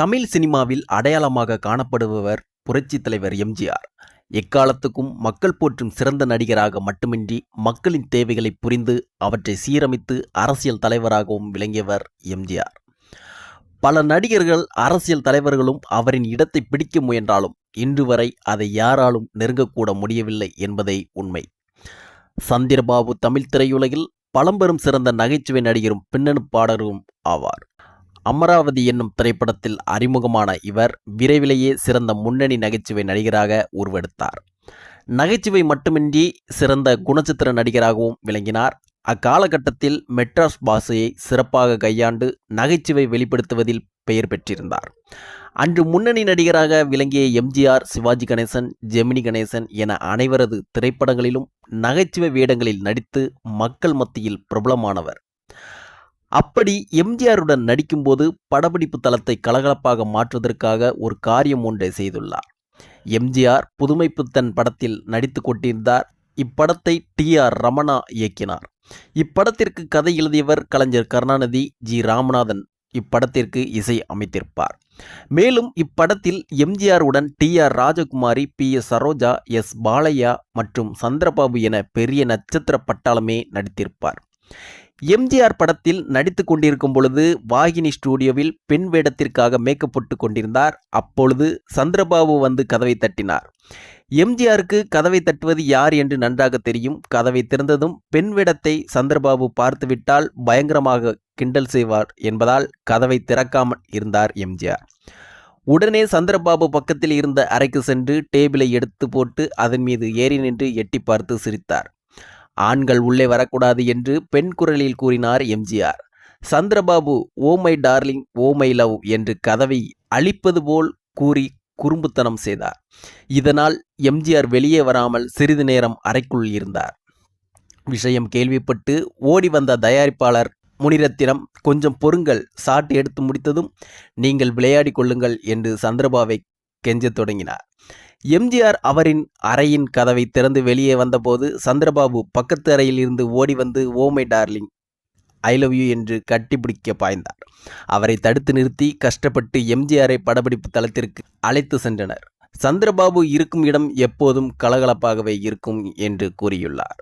தமிழ் சினிமாவில் அடையாளமாக காணப்படுபவர் புரட்சித் தலைவர் எம்ஜிஆர். எக்காலத்துக்கும் மக்கள் போற்றும் சிறந்த நடிகராக மட்டுமின்றி மக்களின் தேவைகளை புரிந்து அவற்றை சீரமைத்து அரசியல் தலைவராகவும் விளங்கியவர் எம்ஜிஆர். பல நடிகர்கள் அரசியல் தலைவர்களும் அவரின் இடத்தை பிடிக்க முயன்றாலும் இன்று வரை அதை யாராலும் நெருங்கக்கூட முடியவில்லை என்பதே உண்மை. சந்திரபாபு தமிழ் திரையுலகில் பழம்பெரும் சிறந்த நகைச்சுவை நடிகரும் பின்னணி பாடகரும் ஆவார். அமராவதி என்னும் திரைப்படத்தில் அறிமுகமான இவர் விரைவிலேயே சிறந்த முன்னணி நகைச்சுவை நடிகராக உருவெடுத்தார். நகைச்சுவை மட்டுமின்றி சிறந்த குணச்சித்திர நடிகராகவும் விளங்கினார். அக்காலகட்டத்தில் மெட்ராஸ் பாஷையை சிறப்பாக கையாண்டு நகைச்சுவை வெளிப்படுத்துவதில் பெயர் பெற்றிருந்தார். அன்று முன்னணி நடிகராக விளங்கிய எம்ஜிஆர் சிவாஜி கணேசன் ஜெமினி கணேசன் என அனைவரது திரைப்படங்களிலும் நகைச்சுவை வேடங்களில் நடித்து மக்கள் மத்தியில் பிரபலமானவர். அப்படி எம்ஜிஆருடன் நடிக்கும்போது படப்பிடிப்பு தளத்தை கலகலப்பாக மாற்றுவதற்காக ஒரு காரியம் ஒன்றை செய்துள்ளார். எம்ஜிஆர் புதுமைப்புத்தன் படத்தில் நடித்து கொண்டிருந்தார். இப்படத்தை டி ஆர் ரமணா இயக்கினார். இப்படத்திற்கு கதை எழுதியவர் கலைஞர் கருணாநிதி ஜி ராமநாதன். இப்படத்திற்கு இசை அமைத்திருப்பார். மேலும் இப்படத்தில் எம்ஜிஆர் உடன் T R Rajakumari P S Saroja S Balaiah மற்றும் சந்திரபாபு என பெரிய நட்சத்திர பட்டாளமே நடித்திருப்பார். எம்ஜிஆர் படத்தில் நடித்து கொண்டிருக்கும் பொழுது வாகினி ஸ்டூடியோவில் பெண் வேடத்திற்காக மேக்கப் போட்டு கொண்டிருந்தார். அப்பொழுது சந்திரபாபு வந்து கதவை தட்டினார். எம்ஜிஆருக்கு கதவை தட்டுவது யார் என்று நன்றாக தெரியும். கதவை திறந்ததும் பெண் வேடத்தை சந்திரபாபு பார்த்துவிட்டால் பயங்கரமாக கிண்டல் செய்வார் என்பதால் கதவை திறக்காமல் இருந்தார் எம்ஜிஆர். உடனே சந்திரபாபு பக்கத்தில் இருந்த அறைக்கு சென்று டேபிளை எடுத்து போட்டு அதன் மீது ஏறி நின்று எட்டி பார்த்து சிரித்தார். ஆண்கள் உள்ளே வரக்கூடாது என்று பெண் குரலில் கூறினார் MGR. Chandrababu oh my darling oh my love என்று கதவை அழிப்பது போல் கூறி குறும்புத்தனம் செய்தார். இதனால் எம்ஜிஆர் வெளியே வராமல் சிறிது நேரம் அறைக்குள் இருந்தார். விஷயம் கேள்விப்பட்டு ஓடி வந்த தயாரிப்பாளர் முனிரத்தினம் கொஞ்சம் பொறுங்கள் சாட்டு எடுத்து முடித்ததும் நீங்கள் விளையாடி கொள்ளுங்கள் என்று சந்திரபாவை கெஞ்சத் தொடங்கினார். எம்ஜிஆர் அவரின் அறையின் கதவை திறந்து வெளியே வந்தபோது சந்திரபாபு பக்கத்து அறையில் இருந்து ஓடி வந்து ஓமை டார்லிங் ஐ லவ் யூ என்று கட்டிப்பிடிக்க பாய்ந்தார். அவரை தடுத்து நிறுத்தி கஷ்டப்பட்டு எம்ஜிஆரை படப்பிடிப்பு தளத்திற்கு அழைத்து சென்றனர். சந்திரபாபு இருக்கும் இடம் எப்போதும் கலகலப்பாகவே இருக்கும் என்று கூறியுள்ளார்.